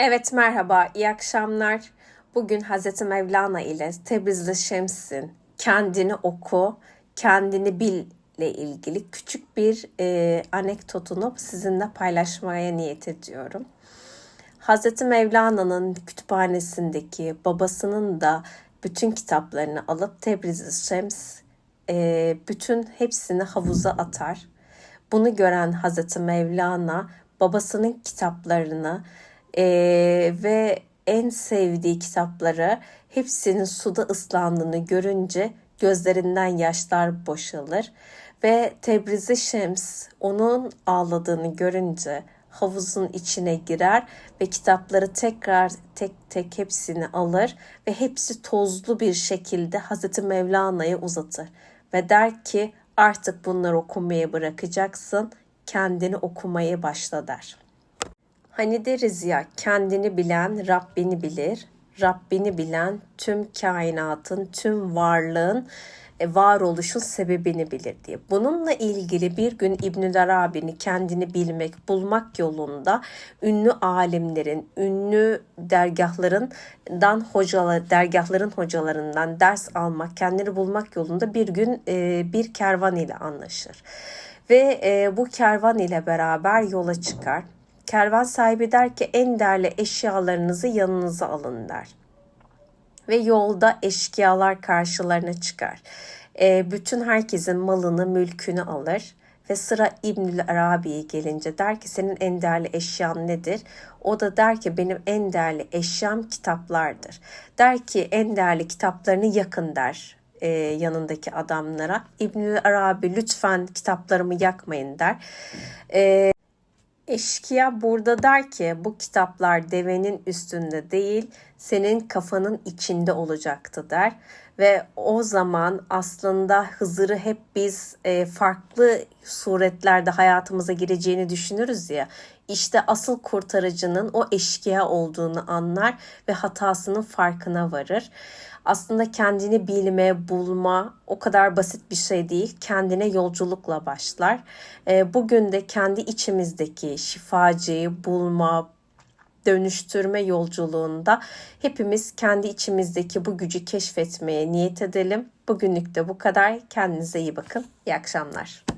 Evet merhaba, iyi akşamlar. Bugün Hz. Mevlana ile Tebrizli Şems'in Kendini Oku, Kendini Bil ile ilgili küçük bir e, anekdotunu sizinle paylaşmaya niyet ediyorum. Hz. Mevlana'nın kütüphanesindeki babasının da bütün kitaplarını alıp Tebrizli Şems e, bütün hepsini havuza atar. Bunu gören Hazreti Mevlana babasının kitaplarını eee, ve en sevdiği kitapları hepsinin suda ıslandığını görünce gözlerinden yaşlar boşalır ve Tebrizi Şems onun ağladığını görünce havuzun içine girer ve kitapları tekrar tek tek hepsini alır ve hepsi tozlu bir şekilde Hazreti Mevlana'ya uzatır ve der ki artık bunları okumayı bırakacaksın, kendini okumaya başla der. Hani deriz ya kendini bilen Rabbini bilir. Rabbini bilen tüm kainatın, tüm varlığın e, varoluşun sebebini bilir diye. Bununla ilgili bir gün İbnül Arabi'ni kendini bilmek, bulmak yolunda ünlü alimlerin, ünlü dergahlarından hocalar, dergahların hocalarından ders almak, kendini bulmak yolunda bir gün e, bir kervan ile anlaşır. Ve e, bu kervan ile beraber yola çıkar. Kervan sahibi der ki en değerli eşyalarınızı yanınıza alın der. Ve yolda eşkıyalar karşılarına çıkar. E, bütün herkesin malını, mülkünü alır. Ve sıra İbnül Arabi'ye gelince der ki senin en değerli eşyan nedir? O da der ki benim en değerli eşyam kitaplardır. Der ki en değerli kitaplarını yakın der e, yanındaki adamlara. İbnül Arabi lütfen kitaplarımı yakmayın der. E, Eşkıya burada der ki bu kitaplar devenin üstünde değil senin kafanın içinde olacaktı der. Ve o zaman aslında Hızır'ı hep biz e, farklı suretlerde hayatımıza gireceğini düşünürüz ya. İşte asıl kurtarıcının o eşkıya olduğunu anlar ve hatasının farkına varır. Aslında kendini bilme, bulma o kadar basit bir şey değil. Kendine yolculukla başlar. E, bugün de kendi içimizdeki şifacıyı bulma, dönüştürme yolculuğunda hepimiz kendi içimizdeki bu gücü keşfetmeye niyet edelim. Bugünlük de bu kadar. Kendinize iyi bakın. İyi akşamlar.